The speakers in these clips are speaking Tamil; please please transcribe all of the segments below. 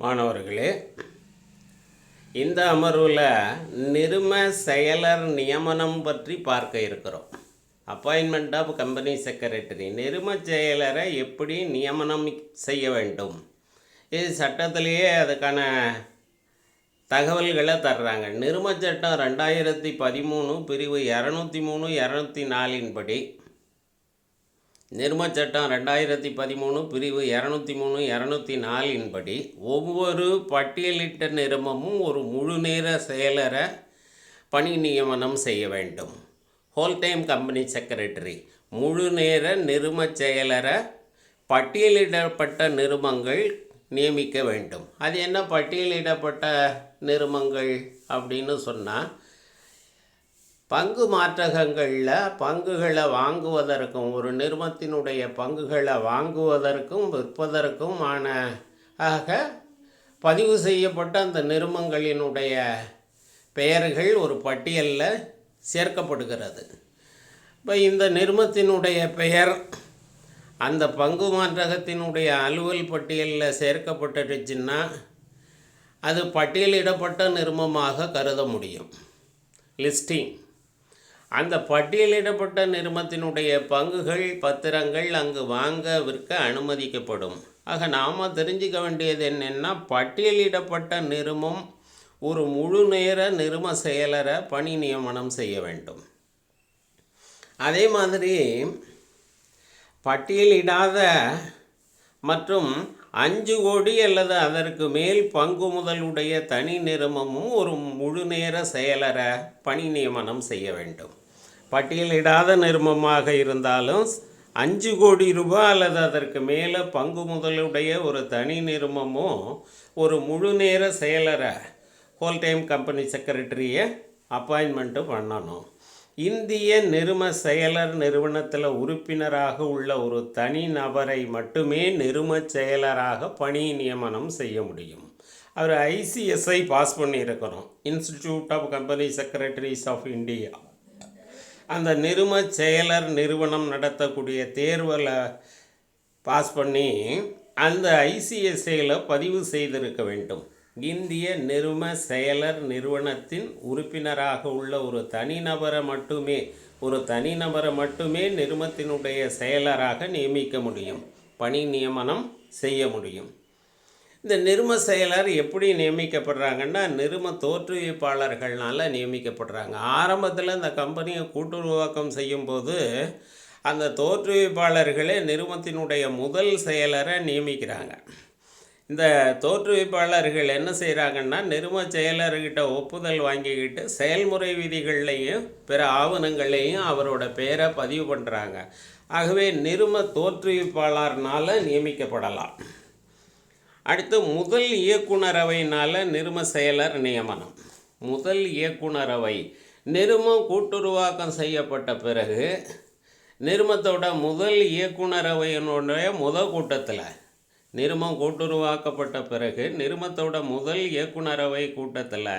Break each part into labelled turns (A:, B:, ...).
A: மாணவர்களே இந்த அமர்வில் நிரும செயலர் நியமனம் பற்றி பார்க்க இருக்கிறோம். அப்பாயின்மெண்ட் ஆஃப் கம்பெனி செக்ரட்டரி நிரும செயலரை எப்படி நியமனம் செய்ய வேண்டும்? இது சட்டத்திலேயே அதுக்கான தகவல்களை தர்றாங்க. நிரும சட்டம் ரெண்டாயிரத்தி பதிமூணு பிரிவு இரநூத்தி மூணு இரநூத்தி நாலின் நிர்மச் சட்டம் ரெண்டாயிரத்தி பதிமூணு பிரிவு இரநூத்தி மூணு இரநூத்தி நாலின் படி ஒவ்வொரு பட்டியலிட்ட நிறுமமும் ஒரு முழு நேர செயலரை பணி நியமனம் செய்ய வேண்டும். ஹோல் டைம் கம்பெனி செக்ரட்டரி முழு நேர நிறுமச் செயலரை பட்டியலிடப்பட்ட நிறுமங்கள் நியமிக்க வேண்டும். அது என்ன பட்டியலிடப்பட்ட நிறுமங்கள் அப்படின்னு சொன்னால் பங்கு மாற்றகங்களில் பங்குகளை வாங்குவதற்கும் ஒரு நிறுவனத்தினுடைய பங்குகளை வாங்குவதற்கும் விற்பதற்கும் ஆன ஆக பதிவு செய்யப்பட்ட அந்த நிறுவனங்களினுடைய பெயர்கள் ஒரு பட்டியலில் சேர்க்கப்படுகிறது. இப்போ இந்த நிறுமத்தினுடைய பெயர் அந்த பங்கு மாற்றகத்தினுடைய அலுவல் பட்டியலில் சேர்க்கப்பட்டுடுச்சுன்னா அது பட்டியலிடப்பட்ட நிறுவனமாக கருத முடியும். லிஸ்டிங். அந்த பட்டியலிடப்பட்ட நிறுமத்தினுடைய பங்குகள் பத்திரங்கள் அங்கு வாங்க விற்க அனுமதிக்கப்படும். ஆக நாம் தெரிஞ்சுக்க வேண்டியது என்னென்னா பட்டியலிடப்பட்ட நிறுமம் ஒரு முழு நேர நிறும செயலரை பணி நியமனம் செய்ய வேண்டும். அதே மாதிரி பட்டியலிடாத மற்றும் அஞ்சு கோடி அல்லது அதற்கு மேல் பங்கு முதலுடைய தனி நிறுமமும் ஒரு முழு நேர செயலரை பணி நியமனம் செய்ய வேண்டும். பட்டியலிடாத நிறுமமாக இருந்தாலும் அஞ்சு கோடி ரூபாய் அல்லது அதற்கு மேலே பங்கு முதலுடைய ஒரு தனி நிறுமமும் ஒரு முழு நேர செயலரை ஹோல் டைம் கம்பெனி செக்ரட்டரியை அப்பாயின்மெண்ட்டு பண்ணணும். இந்திய நிறும செயலர் நிறுவனத்தில் உறுப்பினராக உள்ள ஒரு தனி நபரை மட்டுமே நிறும செயலராக பணி நியமனம் செய்ய முடியும். அவர் ஐசிஎஸ்ஐ பாஸ் பண்ணியிருக்கிறோம் institute of company secretaries of India அந்த நிறும செயலர் நிறுவனம் நடத்தக்கூடிய தேர்வில் பாஸ் பண்ணி அந்த ஐசிஎஸ்ஐயில் பதிவு செய்திருக்க வேண்டும். இந்திய நிறும செயலர் நிறுவனத்தின் உறுப்பினராக உள்ள ஒரு தனிநபரை மட்டுமே ஒரு தனிநபரை மட்டுமே நிறுமத்தினுடைய செயலராக நியமிக்க முடியும். பணி நியமனம் செய்ய முடியும். இந்த நிறும செயலர் எப்படி நியமிக்கப்படுறாங்கன்னா நிறும தோற்றுவிப்பாளர்களால் நியமிக்கப்படுறாங்க. ஆரம்பத்தில் இந்த கம்பெனியை கூட்டுருவாக்கம் செய்யும்போது அந்த தோற்றுவிப்பாளர்களே நிறுவனத்தினுடைய முதல் செயலரை நியமிக்கிறாங்க. இந்த தோற்றுவிப்பாளர்கள் என்ன செய்கிறாங்கன்னா நிறுவ செயலர்கிட்ட ஒப்புதல் வாங்கிக்கிட்டு செயல்முறை விதிகள்லையும் பிற ஆவணங்களையும் அவரோட பெயரை பதிவு பண்ணுறாங்க ஆகவே நிறும தோற்றுவிப்பாளர்னால் நியமிக்கப்படலாம். அடுத்து முதல் இயக்குனரவையினால் நிறும செயலர் நியமனம். முதல் இயக்குனரவை நிறுமம் கூட்டுருவாக்கம் செய்யப்பட்ட பிறகு நிறுமத்தோட முதல் இயக்குனரவையினுடைய முதல் கூட்டத்தில் நிருமம் கூட்டுருவாக்கப்பட்ட பிறகு நிருமத்தோட முதல் இயக்குனரவை கூட்டத்தில்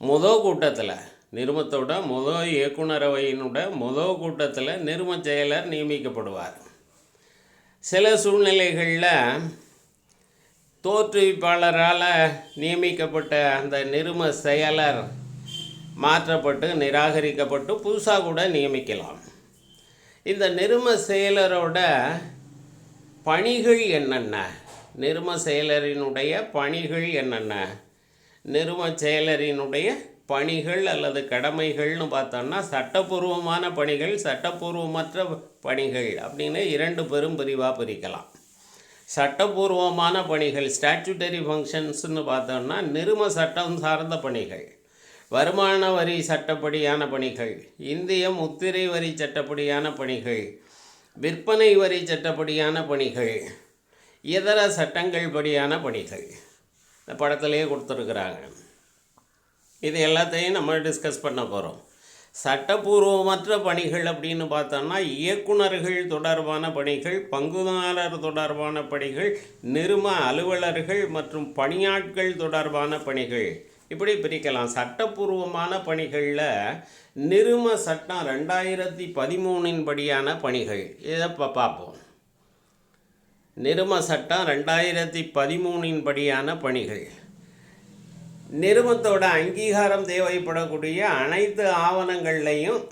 A: முதல் கூட்டத்தில் நிருமத்தோட முதல் இயக்குனரவையினோட முதல் கூட்டத்தில் நிரும செயலர் நியமிக்கப்படுவார். சில சூழ்நிலைகளில் தோற்றுவிப்பாளரால் நியமிக்கப்பட்ட அந்த நிரும செயலர் மாற்றப்பட்டு நிராகரிக்கப்பட்டு புதுசாக கூட நியமிக்கலாம். இந்த நிரும செயலரோட பணிகள் என்னென்ன? நிறும செயலரினுடைய பணிகள் என்னென்ன? நிறும செயலரினுடைய பணிகள் அல்லது கடமைகள்னு பார்த்தோம்னா சட்டப்பூர்வமான பணிகள் சட்டப்பூர்வமற்ற பணிகள் அப்படின்னு இரண்டு பெரும் பிரிவாக பிரிக்கலாம். சட்டப்பூர்வமான பணிகள் ஸ்டாச்சுட்டரி ஃபங்க்ஷன்ஸ்னு பார்த்தோம்னா நிறும சட்டம் சார்ந்த பணிகள் வருமான வரி சட்டப்படியான பணிகள் இந்திய முத்திரை வரி சட்டப்படியான பணிகள் விற்பனை வரி சட்டப்படியான பணிகள் இதர சட்டங்கள் படியான பணிகள். இந்த படத்திலேயே கொடுத்துருக்குறாங்க. இது எல்லாத்தையும் நம்ம டிஸ்கஸ் பண்ண போகிறோம் சட்டப்பூர்வமற்ற பணிகள் அப்படின்னு பார்த்தோம்னா இயக்குனர்கள் தொடர்பான பணிகள் பங்குதாரர் தொடர்பான பணிகள் நிறும அலுவலர்கள் மற்றும் பணியாட்கள் தொடர்பான பணிகள். இப்படி பிரிக்கலாம். சட்டப்பூர்வமான பணிகளில் நிறும சட்டம் ரெண்டாயிரத்தி பதிமூணின் படியான பணிகள். இதை இப்போ பார்ப்போம். நிரும சட்டம் ரெண்டாயிரத்தி பதிமூணின் படியான பணிகள். நிறுவனத்தோட அங்கீகாரம் தேவைப்படக்கூடிய அனைத்து ஆவணங்கள்லையும்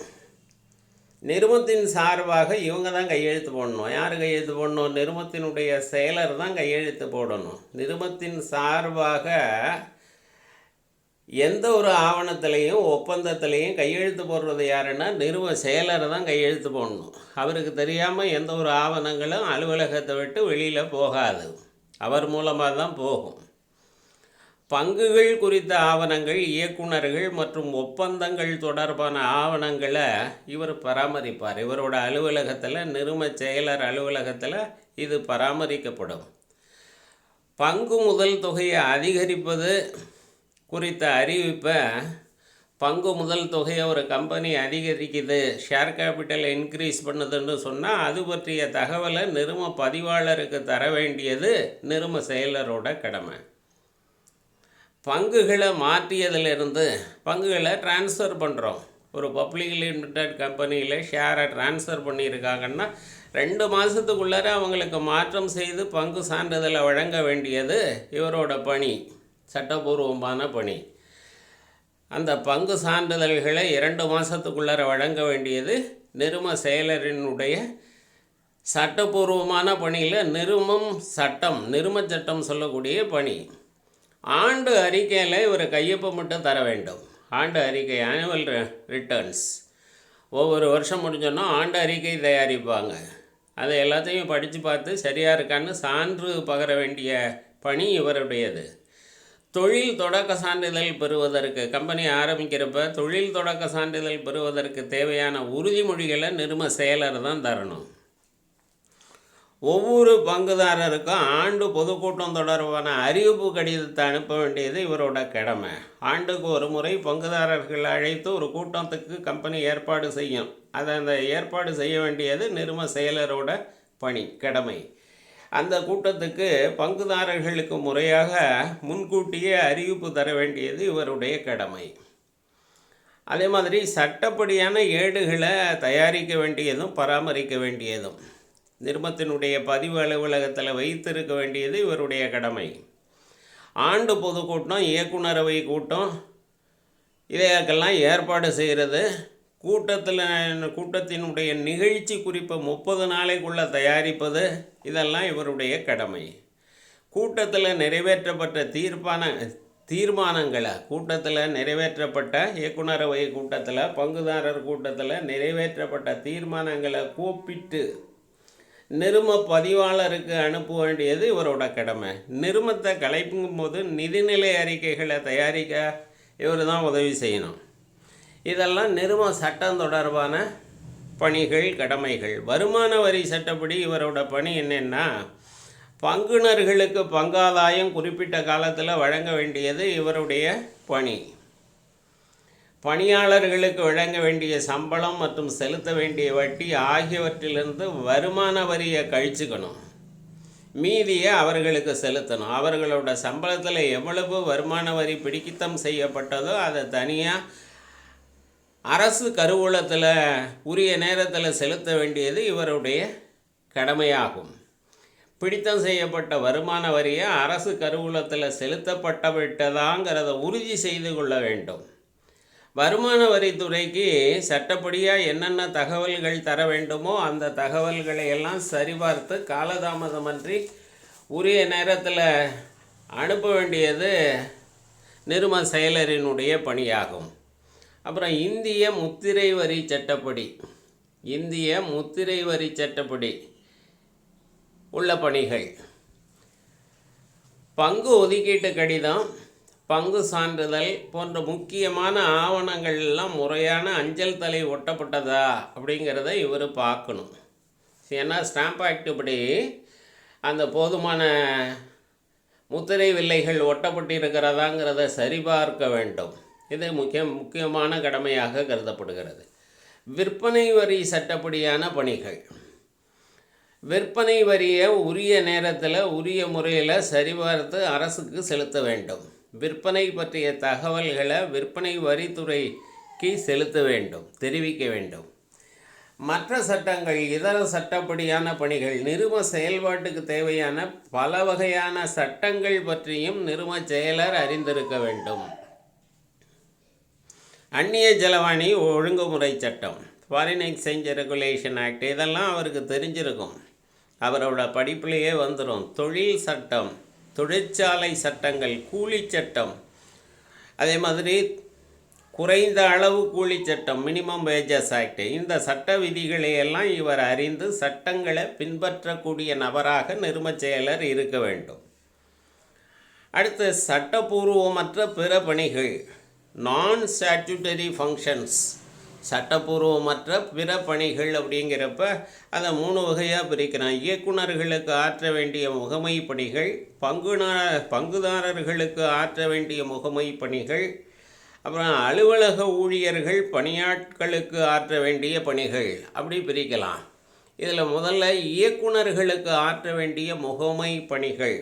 A: நிறுவனத்தின் சார்பாக இவங்க தான் கையெழுத்து போடணும். யார் கையெழுத்து போடணும்? நிறுவனத்தினுடைய செயலர் தான் கையெழுத்து போடணும். நிறுவனத்தின் சார்பாக எந்த ஒரு ஆவணத்திலையும் ஒப்பந்தத்திலையும் கையெழுத்து போடுறது யாருன்னா நிறுவ செயலர் தான் கையெழுத்து போடணும். அவருக்கு தெரியாமல் எந்த ஒரு ஆவணங்களும் அலுவலகத்தை விட்டு வெளியில் போகாது. அவர் மூலமாக தான் போகும். பங்குகள் குறித்த ஆவணங்கள் இயக்குனர்கள் மற்றும் ஒப்பந்தங்கள் தொடர்பான ஆவணங்களை இவர் பராமரிப்பார். இவரோட அலுவலகத்தில் நிறும செயலர் அலுவலகத்தில் இது பராமரிக்கப்படும். பங்கு முதல் தொகையை அதிகரிப்பது குறித்த அறிவிப்பை பங்கு முதல் தொகையை ஒரு கம்பெனி அதிகரிக்குது. ஷேர் கேபிட்டல் இன்க்ரீஸ் பண்ணுதுன்னு சொன்னால் அது பற்றிய தகவலை நிறும பதிவாளருக்கு தர வேண்டியது நிறும செயலரோட கடமை. பங்குகளை மாற்றியதிலிருந்து பங்குகளை ட்ரான்ஸ்ஃபர் பண்ணுறோம் ஒரு பப்ளிக் லிமிடெட் கம்பெனியில் ஷேரை ட்ரான்ஸ்ஃபர் பண்ணியிருக்காங்கன்னா ரெண்டு மாதத்துக்குள்ளார அவங்களுக்கு மாற்றம் செய்து பங்கு சான்றிதழை வழங்க வேண்டியது இவரோட பணி. சட்டபூர்வமான பணி. அந்த பங்கு சான்றிதழ்களை இரண்டு மாதத்துக்குள்ளார வழங்க வேண்டியது நிரும செயலரினுடைய சட்டபூர்வமான பணியில் நிருமம் சட்டம் நிரும சட்டம் சொல்லக்கூடிய பணி. ஆண்டு அறிக்கையில் இவர் கையொப்பம் மட்டும் தர வேண்டும். ஆண்டு அறிக்கை ஆனுவல் ரிட்டர்ன்ஸ் ஒவ்வொரு வருஷம் முடிஞ்சோன்னா ஆண்டு அறிக்கை தயாரிப்பாங்க. அதை எல்லாத்தையும் படித்து பார்த்து சரியாக இருக்கான்னு சான்று பகர வேண்டிய பணி இவருடையது. தொழில் தொடக்க சான்றிதழ் பெறுவதற்கு கம்பெனி ஆரம்பிக்கிறப்ப தொழில் தொடக்க சான்றிதழ் பெறுவதற்கு தேவையான உறுதிமொழிகளை நிறும செயலர் தான் தரணும். ஒவ்வொரு பங்குதாரருக்கும் ஆண்டு பொதுக்கூட்டம் தொடர்பான அறிவிப்பு கடிதத்தை அனுப்ப வேண்டியது இவரோட கடமை. ஆண்டுக்கு ஒரு முறை பங்குதாரர்கள் அழைத்து ஒரு கூட்டத்துக்கு கம்பெனி ஏற்பாடு செய்யும். அதை அந்த ஏற்பாடு செய்ய வேண்டியது நிறும செயலரோட பணி கடமை. அந்த கூட்டத்துக்கு பங்குதாரர்களுக்கு முறையாக முன்கூட்டியே அறிவிப்பு தர வேண்டியது இவருடைய கடமை. அதே மாதிரி சட்டப்படியான ஏடுகளை தயாரிக்க வேண்டியதும் பராமரிக்க வேண்டியதும் நிர்மத்தினுடைய பதிவு அலுவலகத்தில் வைத்திருக்க வேண்டியது இவருடைய கடமை. ஆண்டு பொதுக்கூட்டம் இயக்குனரவை கூட்டம் இதையெல்லாம் ஏற்பாடு செய்கிறது கூட்டத்தில் கூட்டத்தினுடைய நிகழ்ச்சி குறிப்பை முப்பது நாளைக்குள்ளே தயாரிப்பது இதெல்லாம் இவருடைய கடமை. கூட்டத்தில் நிறைவேற்றப்பட்ட தீர்ப்பான தீர்மானங்களை கூட்டத்தில் நிறைவேற்றப்பட்ட இயக்குனரவை கூட்டத்தில் பங்குதாரர் கூட்டத்தில் நிறைவேற்றப்பட்ட தீர்மானங்களை கூப்பிட்டு நிரும பதிவாளருக்கு அனுப்ப வேண்டியது இவரோட கடமை. நிருமத்தை கலைப்பும் போது நிதிநிலை அறிக்கைகளை தயாரிக்க இவர் தான் உதவி செய்யணும். இதெல்லாம் நிரும சட்டம் தொடர்பான பணிகள் கடமைகள். வருமான வரி சட்டப்படி இவரோட பணி என்னென்னா பங்குனர்களுக்கு பங்காதாயம் குறிப்பிட்ட காலத்தில் வழங்க வேண்டியது இவருடைய பணி. பணியாளர்களுக்கு வழங்க வேண்டிய சம்பளம் மற்றும் செலுத்த வேண்டிய வட்டி ஆகியவற்றிலிருந்து வருமான வரியை கழிச்சுக்கணும். மீதியை அவர்களுக்கு செலுத்தணும். அவர்களோட சம்பளத்தில் எவ்வளவு வருமான வரி பிடிக்கித்தம் செய்யப்பட்டதோ அதை தனியாக அரசு கருவூலத்தில் உரிய நேரத்தில் செலுத்த வேண்டியது இவருடைய கடமையாகும். பிடித்தம் செய்யப்பட்ட வருமான வரியை அரசு கருவூலத்தில் செலுத்தப்பட்ட விட்டதாங்கிறத உறுதி செய்து கொள்ள வேண்டும். வருமான வரித்துறைக்கு சட்டப்படியாக என்னென்ன தகவல்கள் தர வேண்டுமோ அந்த தகவல்களை எல்லாம் சரிபார்த்து காலதாமதமன்றி உரிய நேரத்தில் அனுப்ப வேண்டியது நிரும செயலரினுடைய பணியாகும். அப்புறம் இந்திய முத்திரை வரி சட்டப்படி. இந்திய முத்திரை வரி சட்டப்படி உள்ள பணிகள். பங்கு ஒதுக்கீட்டு கடிதம் பங்கு சான்றிதழ் போன்ற முக்கியமான ஆவணங்கள் எல்லாம் முறையான அஞ்சல் தலை ஒட்டப்பட்டதா அப்படிங்கிறத இவர் பார்க்கணும். ஏன்னா ஸ்டாம்ப் ஆக்ட் படி அந்த போதுமான முத்திரை வில்லைகள் ஒட்டப்பட்டிருக்கிறதாங்கிறத சரிபார்க்க வேண்டும். இது முக்கிய முக்கியமான கடமையாக கருதப்படுகிறது. விற்பனை வரி சட்டப்படியான பணிகள். விற்பனை வரியை உரிய நேரத்தில் உரிய முறையில் சரிபார்த்து அரசுக்கு செலுத்த வேண்டும். விற்பனை பற்றிய தகவல்களை விற்பனை வரித்துறைக்கு செலுத்த வேண்டும் தெரிவிக்க வேண்டும். மற்ற சட்டங்கள் இதர சட்டப்படியான பணிகள் நிறுவ செயல்பாட்டுக்கு தேவையான பல வகையான சட்டங்கள் பற்றியும் நிறுவ செயலர் அறிந்திருக்க வேண்டும். அந்நிய செலவாணி ஒழுங்குமுறை சட்டம் ஃபாரின் எக்ஸ்சேஞ்ச் ரெகுலேஷன் ஆக்ட் இதெல்லாம் அவருக்கு தெரிஞ்சிருக்கும். அவரோட படிப்புலேயே வந்துடும் தொழில் சட்டம் தொழிற்சாலை சட்டங்கள் கூலி சட்டம். அதே மாதிரி குறைந்த அளவு கூலி சட்டம் மினிமம் வேஜஸ் ஆக்ட் இந்த சட்ட விதிகளை எல்லாம் இவர் அறிந்து சட்டங்களை பின்பற்றக்கூடிய நபராக நிறுமச் செயலர் இருக்க வேண்டும். அடுத்து சட்டபூர்வமற்ற பிற பணிகள். நான் ஸ்டாட்யூட்டரி ஃபங்க்ஷன்ஸ் சட்டப்பூர்வமற்ற பிற பணிகள் அப்படிங்கிறப்ப அதை மூணு வகையாக பிரிக்கிறான் இயக்குனர்களுக்கு ஆற்ற வேண்டிய முகமை பணிகள் பங்குனா பங்குதாரர்களுக்கு ஆற்ற வேண்டிய முகமை பணிகள் அப்புறம் அலுவலக ஊழியர்கள் பணியாட்களுக்கு ஆற்ற வேண்டிய பணிகள் அப்படி பிரிக்கலாம். இதில் முதல்ல இயக்குனர்களுக்கு ஆற்ற வேண்டிய முகமை பணிகள்.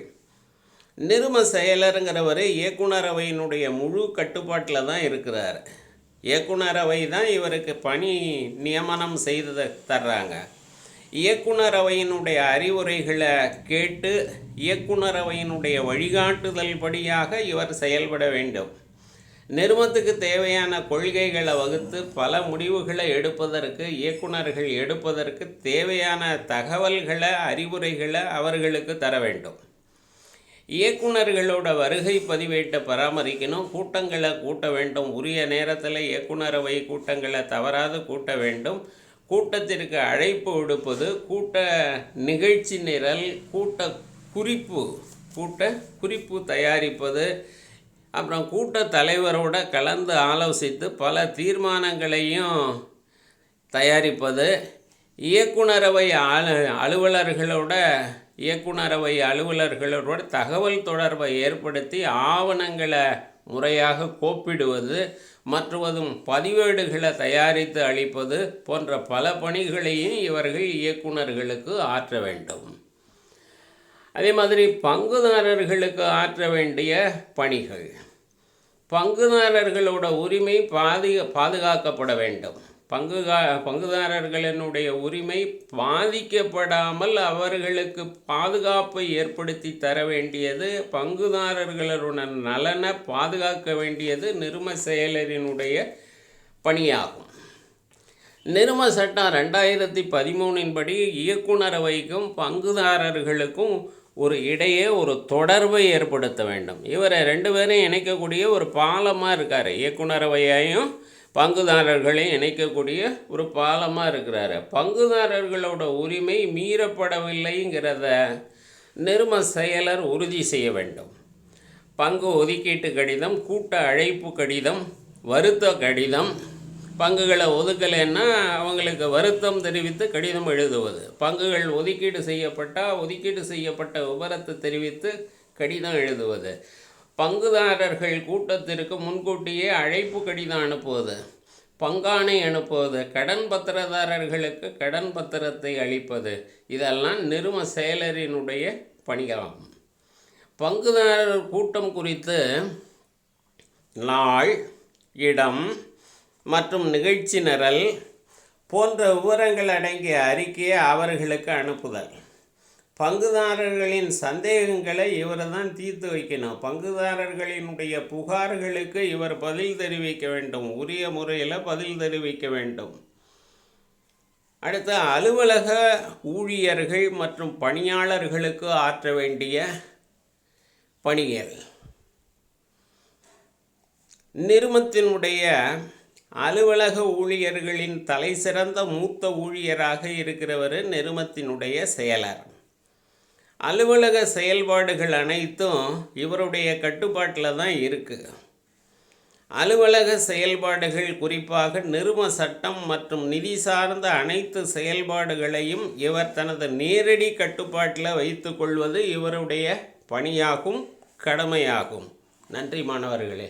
A: நிறும செயலருங்கிறவர் இயக்குனரவையினுடைய முழு கட்டுப்பாட்டில் தான் இருக்கிறார். இயக்குனரவை தான் இவருக்கு பணி நியமனம் செய்து தர்றாங்க. இயக்குனரவையினுடைய அறிவுரைகளை கேட்டு இயக்குனரவையினுடைய வழிகாட்டுதல் படியாக இவர் செயல்பட வேண்டும். நிறுவனத்துக்கு தேவையான கொள்கைகளை வகுத்து பல முடிவுகளை எடுப்பதற்கு இயக்குனர்கள் எடுப்பதற்கு தேவையான தகவல்களை அறிவுரைகளை அவர்களுக்கு தர வேண்டும். இயக்குனர்களோட வருகை பதிவேட்டை பராமரிக்கணும். கூட்டங்களை கூட்ட வேண்டும். உரிய நேரத்தில் இயக்குனரவை கூட்டங்களை தவறாது கூட்ட வேண்டும். கூட்டத்திற்கு அழைப்பு விடுப்பது கூட்ட நிகழ்ச்சி நிரல் கூட்ட குறிப்பு கூட்ட குறிப்பு தயாரிப்பது அப்புறம் கூட்ட தலைவரோட கலந்து ஆலோசித்து பல தீர்மானங்களையும் தயாரிப்பது இயக்குனரவை அலு அலுவலர்களோட இயக்குனரவை அலுவலர்களோட தகவல் தொடர்பை ஏற்படுத்தி ஆவணங்களை முறையாக கோப்பிடுவது மற்றுவதும் பதிவேடுகளை தயாரித்து அளிப்பது போன்ற பல பணிகளையும் இவர்கள் இயக்குனர்களுக்கு ஆற்ற வேண்டும். அதே மாதிரி பங்குதாரர்களுக்கு ஆற்ற வேண்டிய பணிகள். பங்குதாரர்களோட உரிமை பாதி பாதுகாக்கப்பட வேண்டும். பங்குகா பங்குதாரர்களினுடைய உரிமை பாதிக்கப்படாமல் அவர்களுக்கு பாதுகாப்பை ஏற்படுத்தி தர வேண்டியது பங்குதாரர்களுடைய நலனை பாதுகாக்க வேண்டியது நிரும செயலரினுடைய பணியாகும். நிரும சட்டம் ரெண்டாயிரத்தி பதிமூணின்படி இயக்குனரவைக்கும் பங்குதாரர்களுக்கும் ஒரு இடையே ஒரு தொடர்பை ஏற்படுத்த வேண்டும். இவரை ரெண்டு பேரும் இணைக்கக்கூடிய ஒரு பாலமாக இருக்கார் இயக்குனரவையையும் பங்குதாரர்களையும் இணைக்கக்கூடிய ஒரு பாலமாக இருக்கிறாரு. பங்குதாரர்களோட உரிமை மீறப்படவில்லைங்கிறத நிறும செயலர் உறுதி செய்ய வேண்டும். பங்கு ஒதுக்கீட்டு கடிதம் கூட்ட அழைப்பு கடிதம் வருத்த கடிதம் பங்குகளை ஒதுக்கலைன்னா அவங்களுக்கு வருத்தம் தெரிவித்து கடிதம் எழுதுவது. பங்குகள் ஒதுக்கீடு செய்யப்பட்டால் ஒதுக்கீடு செய்யப்பட்ட விவரத்தை தெரிவித்து கடிதம் எழுதுவது. பங்குதாரர்கள் கூட்டத்திற்கு முன்கூட்டியே அழைப்பு கடிதம் அனுப்புவது பங்காணை அனுப்புவது கடன் பத்திரதாரர்களுக்கு கடன் பத்திரத்தை அளிப்பது இதெல்லாம் நிறும செயலரினுடைய பணிகளாகும் பங்குதாரர் கூட்டம் குறித்து நாள் இடம் மற்றும் நிகழ்ச்சி நிரல் போன்ற விவரங்கள் அடங்கிய அறிக்கையை அவர்களுக்கு அனுப்புதல். பங்குதாரர்களின் சந்தேகங்களை இவர் தான் தீர்த்து வைக்கணும். பங்குதாரர்களினுடைய புகார்களுக்கு இவர் பதில் தெரிவிக்க வேண்டும். உரிய முறையில் பதில் தெரிவிக்க வேண்டும். அடுத்து அலுவலக ஊழியர்கள் மற்றும் பணியாளர்களுக்கு ஆற்ற வேண்டிய பணிகள். நிறுவனத்தினுடைய அலுவலக ஊழியர்களின் தலை சிறந்த மூத்த ஊழியராக இருக்கிறவர் நிறுமத்தினுடைய செயலர். அலுவலக செயல்பாடுகள் அனைத்தும் இவருடைய கட்டுப்பாட்டில் தான் இருக்குது அலுவலக செயல்பாடுகள் குறிப்பாக நிறுவ சட்டம் மற்றும் நிதி சார்ந்த அனைத்து செயல்பாடுகளையும் இவர் தனது நேரடி கட்டுப்பாட்டில் வைத்துக்கொள்வது இவருடைய பணியாகும் கடமையாகும். நன்றி மாணவர்களே.